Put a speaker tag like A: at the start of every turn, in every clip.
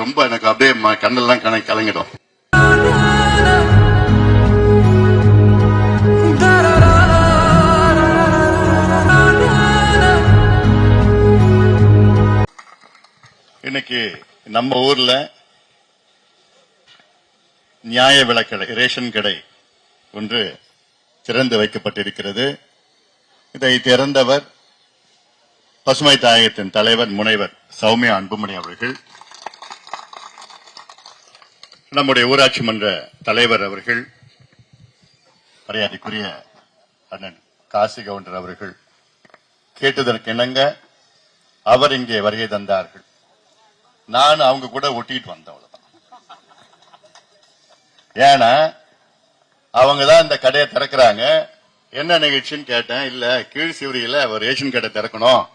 A: ரொம்ப எனக்கு அப்படியே கண்ணெல்லாம் கணக்கு கலங்கிடும். இன்னைக்கு நம்ம ஊர்ல நியாய விலக்கடை ரேஷன் கடை ஒன்று திறந்து வைக்கப்பட்டிருக்கிறது. இதை திறந்தவர் பசுமை தாயகத்தின் தலைவர் முனைவர் சௌமியா அன்புமணி அவர்கள். நம்முடைய ஊராட்சி மன்ற தலைவர் அவர்கள் மரியாதைக்குரிய அண்ணன் காசி கவுண்டர் அவர்கள் கேட்டதற்கு இணங்க அவர் இங்கே வருகை தந்தார்கள். நான் அவங்க கூட ஒட்டிட்டு வந்தேன் அவ்வளவுதான். ஏன்னா அவங்க தான் இந்த கடையை திறக்கிறாங்க. என்ன நிகழ்ச்சின்னு கேட்டேன். இல்ல கீழ் சிவரியில ஒரு ரேஷன் கடை திறக்கணும்.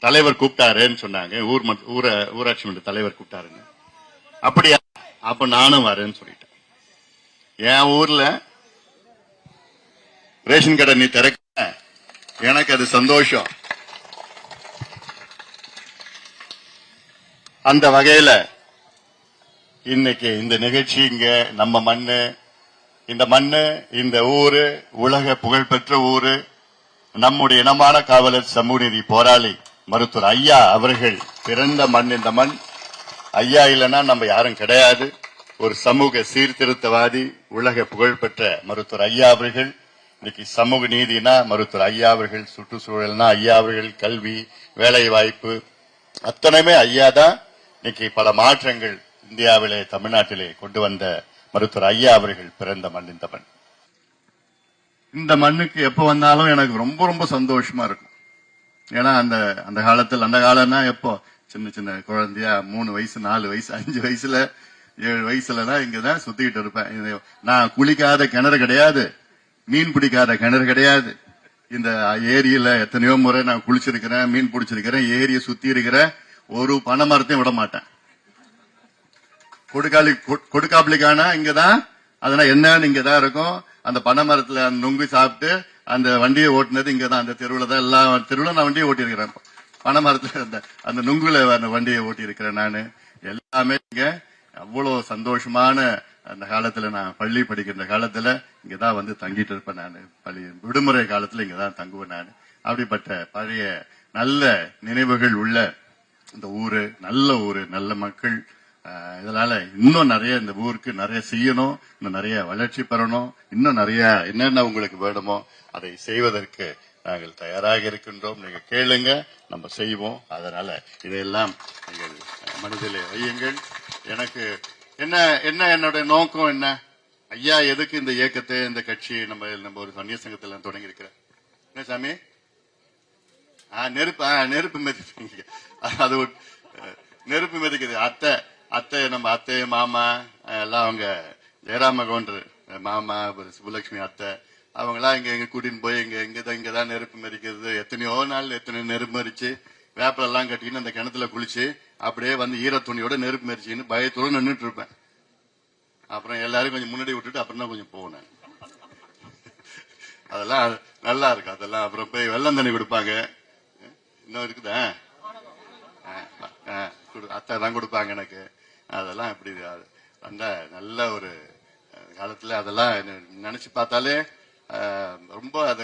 A: தலைவர் கூப்பிட்டாருன்னு சொன்னாங்க. ஊர் மன்ற- ஊராட்சி மன்ற தலைவர் கூப்பிட்டாருன்னு. அப்படியா? அப்ப நானும் வரேன்னு சொல்லிட்டேன். என் ஊர்ல ரேஷன் கடை நீ திறக்க எனக்கு அது சந்தோஷம். அந்த வகையில இன்னைக்கு இந்த நிகழ்ச்சி இங்க நம்ம மண்ணு இந்த மண்ணு இந்த ஊரு உலக புகழ்பெற்ற ஊரு நம்முடைய இனமான காவலர் சமூக நீதி போராளி மருத்துவர் ஐயா அவர்கள் பிறந்த மண் இந்த மண் ஐயா இல்லைன்னா நம்ம யாரும் கிடையாது. ஒரு சமூக சீர்திருத்தவாதி உலக புகழ்பெற்ற மருத்துவர் ஐயா அவர்கள் இன்னைக்கு சமூக நீதினா மருத்துவர் ஐயா அவர்கள் சுற்றுச்சூழல்னா ஐயா அவர்கள் கல்வி வேலை வாய்ப்பு அத்தனையுமே ஐயா தான் இன்னைக்கு பல மாற்றங்கள் இந்தியாவிலே தமிழ்நாட்டிலே கொண்டு வந்த மருத்துவர் ஐயா அவர்கள் பிறந்த மண் இந்த மண். இந்த மண்ணுக்கு எப்ப வந்தாலும் எனக்கு ரொம்ப ரொம்ப சந்தோஷமா இருக்கும். ஏன்னா அந்த அந்த காலத்தில் அந்த காலம்னா எப்போ? சின்ன சின்ன குழந்தையா மூணு வயசு நாலு வயசு அஞ்சு வயசுல ஏழு வயசுலதான் இங்கதான் சுத்திக்கிட்டு இருப்பேன். இது நான் குளிக்காத கிணறு கிடையாது. மீன் பிடிக்காத கிணறு கிடையாது. இந்த ஏரியில எத்தனையோ முறை நான் குளிச்சிருக்கிறேன் மீன் பிடிச்சிருக்கிறேன் ஏரியை சுத்தி இருக்கிறேன் ஒரு பனை மரத்தையும் விட மாட்டேன். கொடுக்காளி கொடுக்காப்ளிக்கானா இங்கதான் அதெல்லாம் என்னன்னு இங்கதான் இருக்கும். அந்த பனை மரத்துல நொங்கு நுங்கு சாப்பிட்டு அந்த வண்டியை ஓட்டினது இங்கதான். அந்த தெருவுல தான் எல்லா தெருவில் நான் வண்டியை ஓட்டியிருக்கிறேன். பனை மரத்துல அந்த அந்த நுங்குல அந்த வண்டியை ஓட்டி இருக்கிறேன் நானு. எல்லாமே இங்க அவ்வளவு சந்தோஷமான அந்த காலத்துல நான் பள்ளி படிக்கின்ற காலத்துல இங்கதான் வந்து தங்கிட்டு இருப்பேன் நான். பள்ளி விடுமுறை காலத்துல இங்கதான் தங்குவேன் நான். அப்படிப்பட்ட பழைய நல்ல நினைவுகள் உள்ள இந்த ஊரு நல்ல ஊரு நல்ல மக்கள் இதனால இன்னும் நிறைய இந்த ஊருக்கு நிறைய செய்யணும் இன்னும் நிறைய வளர்ச்சி பெறணும் இன்னும் நிறைய என்னென்ன உங்களுக்கு வேணுமோ அதை செய்வதற்கு நாங்கள் தயாராக இருக்கின்றோம். நீங்க கேளுங்க நம்ம செய்வோம். அதனால இதையெல்லாம் நீங்கள் மனதிலே வையுங்கள். எனக்கு என்ன என்ன என்னுடைய நோக்கம் என்ன? ஐயா எதுக்கு இந்த இயக்கத்தை இந்த கட்சி நம்ம நம்ம ஒரு சன்னிய சங்கத்துல தொடங்கி இருக்கிற? என்ன சாமி? ஆ, நெருப்பு ஆ, நெருப்பு மிதிப்பீங்க. அது நெருப்பு மிதிக்குது. அத்தை அத்தை நம்ம அத்தை மாமா எல்லாம் அவங்க ஜெயராம கவுண்டர் மாமா சுப்புலட்சுமி அத்தை அவங்களாம் இங்கே எங்கே கூட்டின்னு போய் இங்கே இங்கேதான் இங்கே தான் நெருப்பு மறிக்கிறது எத்தனையோ நாள் எத்தனை நெருப்பு மறிச்சு வேப்பிலெல்லாம் கட்டிக்கின்னு அந்த கிணத்துல குளிச்சு அப்படியே வந்து ஈர துணியோட நெருப்பு மறிச்சின்னு பயத்தோடு நின்றுட்டு இருப்பேன் அப்புறம் எல்லாரும் கொஞ்சம் முன்னாடி விட்டுட்டு அப்புறம் தான் கொஞ்சம் போனேன் அதெல்லாம் நல்லா இருக்கு அதெல்லாம். அப்புறம் போய் வெள்ளம் தண்ணி கொடுப்பாங்க. இன்னும் இருக்குதா? ஆ, ஆ, அத்தை தான் கொடுப்பாங்க எனக்கு. அதெல்லாம் எப்படி அந்த நல்ல ஒரு காலத்துல அதெல்லாம் நினைச்சு பார்த்தாலே ரொம்ப அது